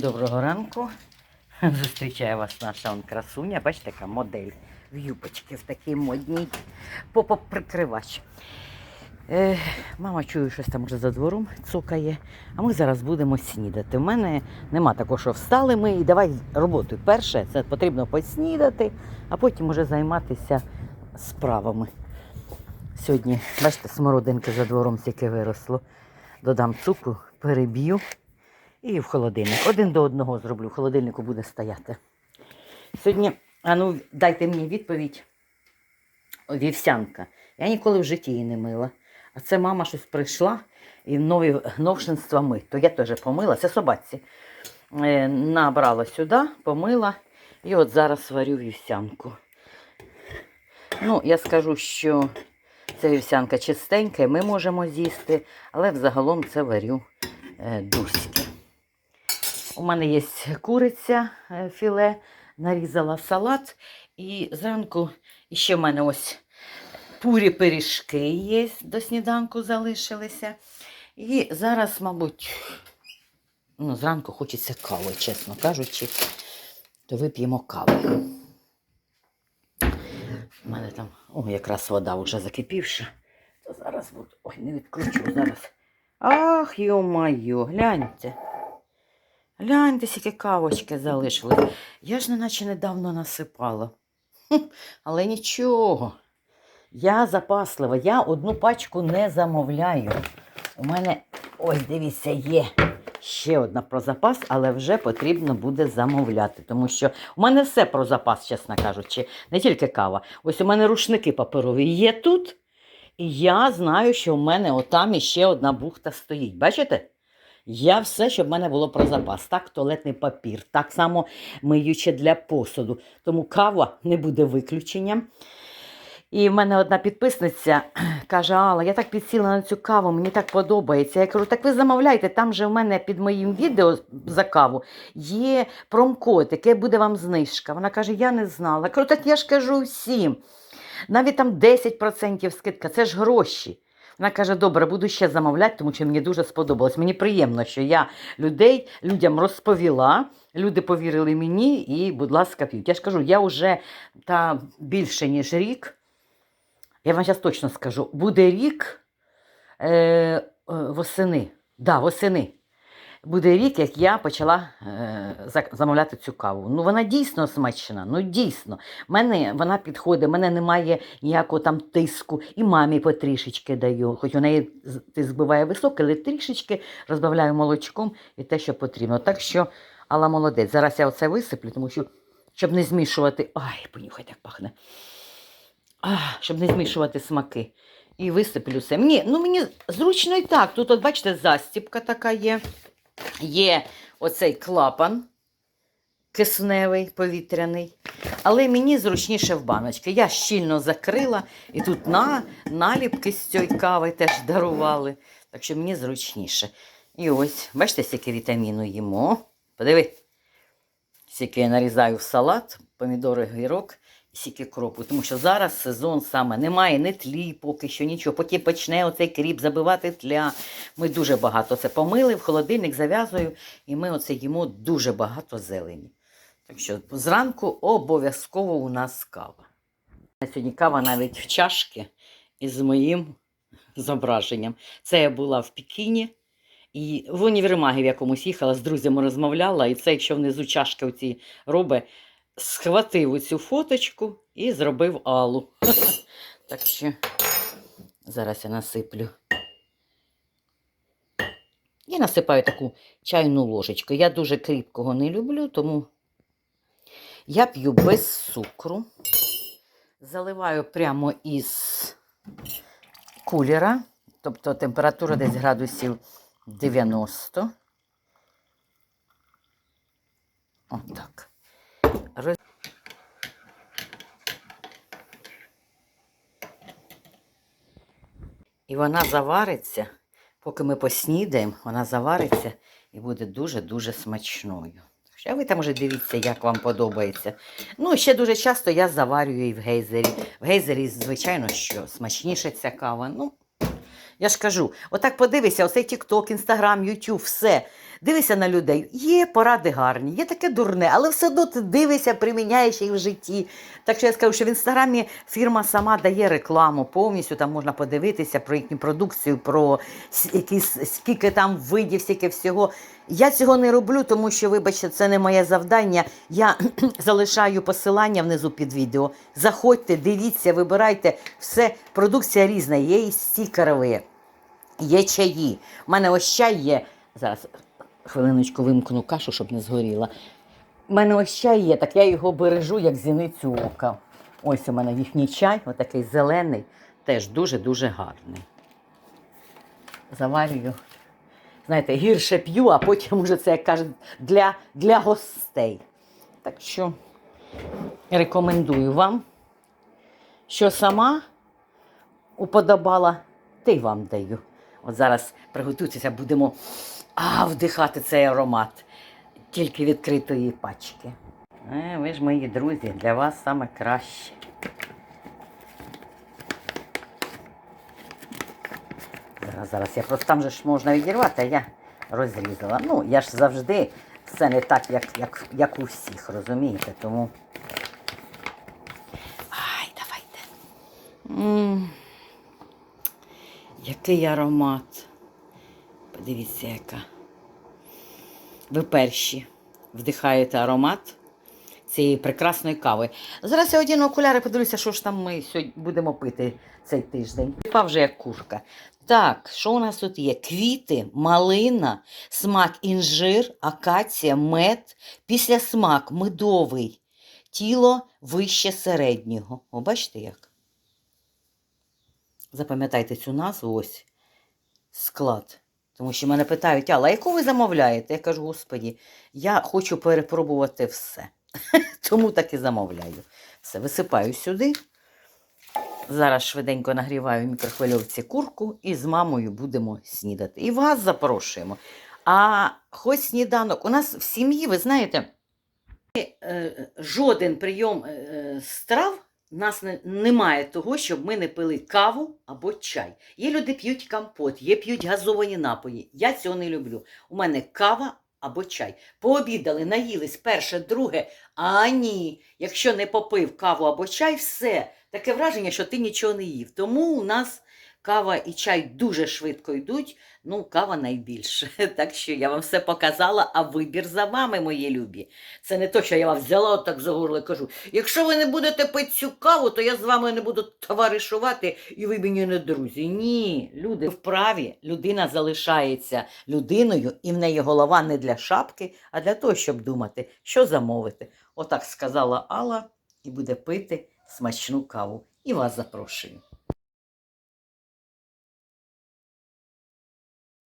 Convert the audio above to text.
Доброго ранку. Зустрічає вас наша он красуня. Бачите, яка модель в юбочці в такій модній попоприкривач. Е, мама чую, щось там вже за двором цокає, а ми зараз будемо снідати. У мене нема такого, що встали ми і давай роботу. Перше, це потрібно поснідати, а потім вже займатися справами. Сьогодні, бачите, смородинки за двором стільки виросло. Додам цукру, переб'ю. І в холодильник. Один до одного зроблю. В холодильнику буде стояти. Сьогодні, а ну дайте мені відповідь. Вівсянка. Я ніколи в житті її не мила. А це мама щось прийшла і нові новшинства ми. То я теж помила, це собаці. Е, набрала сюди, помила. І от зараз варю вівсянку. Ну, я скажу, що ця вівсянка чистенька, ми можемо з'їсти, але взагалом це варю е, дуськи. У мене є куриця е, філе, нарізала салат. І зранку ще в мене ось пурі пиріжки є, до сніданку залишилися. І зараз, мабуть, ну, зранку хочеться кави, чесно кажучи, то вип'ємо кави. У мене там, о, якраз вода вже закипівша. То зараз буду. Ой, не відключу зараз. Ах, йо-майо, гляньте. Гляньте, скільки кавочки залишили. Я ж неначе недавно насипала. Але нічого. Я запаслива, я одну пачку не замовляю. У мене, ось дивіться, є ще одна про запас, але вже потрібно буде замовляти. Тому що у мене все про запас, чесно кажучи, не тільки кава. Ось у мене рушники паперові є тут. І я знаю, що в мене отам іще одна бухта стоїть. Бачите? Я все, щоб в мене було про запас. Так, туалетний папір, так само миюче для посуду. Тому кава не буде виключенням. І в мене одна підписниця каже: Алла, я так підсіла на цю каву, мені так подобається. Я кажу, так ви замовляйте, там же в мене під моїм відео за каву є промкод, яке буде вам знижка. Вона каже, я не знала. Я кажу, так я ж кажу всім. Навіть там 10% скидка, це ж гроші. Вона каже, добре, буду ще замовляти, тому що мені дуже сподобалось. Мені приємно, що я людей людям розповіла, люди повірили мені і, будь ласка, п'ють. Я ж кажу, я вже та більше, ніж рік. Я вам зараз точно скажу, буде рік е, е, восени. Да, восени. Буде рік, як я почала е, замовляти цю каву. Ну, вона дійсно смачна, ну дійсно. Мене вона підходить, мене немає ніякого там тиску, і мамі потрішечки даю. Хоч у неї тиск буває високий, але трішечки розбавляю молочком і те, що потрібно. Так що, Алла молодець. Зараз я оце висиплю, тому що, щоб не змішувати. Ай, понюхай, як пахне. А, щоб не змішувати смаки. І висиплю все. Мені, ну мені зручно і так. Тут, от бачите, застіпка така є. Є оцей клапан кисневий, повітряний. Але мені зручніше в баночки. Я щільно закрила, і тут на, наліпки з цієї кави теж дарували. Так що мені зручніше. І ось, бачите, скільки вітаміну їмо. Подиви, скільки я нарізаю в салат, помідори, гірок і скільки кропу. Тому що зараз сезон саме немає ні тлі, поки що нічого. Потім почне оцей кріп забивати тля. Ми дуже багато це помили, в холодильник зав'язую, і ми оце їмо дуже багато зелені. Так що зранку обов'язково у нас кава. На Сьогодні кава навіть в чашки із моїм зображенням. Це я була в Пекіні. І в універмагі в якомусь їхала, з друзями розмовляла, і це, якщо внизу чашки оці робить, схватив цю фоточку і зробив алу. Так що зараз я насиплю. І насипаю таку чайну ложечку. Я дуже кріпкого не люблю, тому я п'ю без цукру. Заливаю прямо із кулера, тобто температура десь градусів 90. Отак. І вона завариться, поки ми поснідаємо, вона завариться і буде дуже-дуже смачною. А ви там вже дивіться, як вам подобається. Ну, ще дуже часто я заварюю і в гейзері. В гейзері, звичайно, що смачніше ця кава. Ну, я ж кажу, отак подивися, оцей TikTok, Instagram, YouTube, все. Дивися на людей. Є поради гарні, є таке дурне, але все одно ти дивишся, приміняєш їх в житті. Так що я скажу, що в інстаграмі фірма сама дає рекламу повністю. Там можна подивитися про їхню продукцію, про якісь скільки там видів, скільки всього. Я цього не роблю, тому що, вибачте, це не моє завдання. Я залишаю посилання внизу під відео. Заходьте, дивіться, вибирайте. Все, продукція різна, є і стікерові, є чаї. У мене ось чай є. Зараз хвилиночку вимкну кашу, щоб не згоріла. У мене ось чай є, так я його бережу як зіницю ока. Ось у мене їхній чай, отакий зелений, теж дуже-дуже гарний. Заварюю. Знаєте, гірше п'ю, а потім уже це, як кажуть, для, для гостей. Так що рекомендую вам, що сама уподобала, й вам даю. От зараз приготуйтеся, будемо а, вдихати цей аромат тільки відкритої пачки. Е, ви ж мої друзі, для вас саме краще. Зараз, зараз я просто там же ж можна відірвати, а я розрізала. Ну, я ж завжди все не так, як, як, як у всіх, розумієте? Тому. Ай, давайте. м Який аромат. Подивіться, яка. Ви перші вдихаєте аромат цієї прекрасної кави. Зараз я одіну окуляри, подивлюся, що ж там ми сьогодні будемо пити цей тиждень. Піпа вже як курка. Так, що у нас тут є? Квіти, малина, смак інжир, акація, мед, після смак медовий, тіло вище середнього. О, бачите як? Запам'ятайте цю назву ось склад. Тому що мене питають, Алла, яку ви замовляєте? Я кажу, господі, я хочу перепробувати все. Тому так і замовляю. Все, висипаю сюди. Зараз швиденько нагріваю в мікрохвильовці курку і з мамою будемо снідати. І вас запрошуємо. А хоч сніданок, у нас в сім'ї, ви знаєте, е, жоден прийом е, страв нас немає того, щоб ми не пили каву або чай. Є люди п'ють компот, є п'ють газовані напої. Я цього не люблю. У мене кава або чай. Пообідали, наїлись перше, друге. А ні, якщо не попив каву або чай, все. Таке враження, що ти нічого не їв. Тому у нас кава і чай дуже швидко йдуть. Ну, кава найбільше. Так що я вам все показала, а вибір за вами, мої любі. Це не то, що я вас взяла отак за горло і кажу: якщо ви не будете пити цю каву, то я з вами не буду товаришувати і ви мені не друзі. Ні, люди вправі, людина залишається людиною, і в неї голова не для шапки, а для того, щоб думати, що замовити. Отак сказала Алла і буде пити смачну каву. І вас запрошую.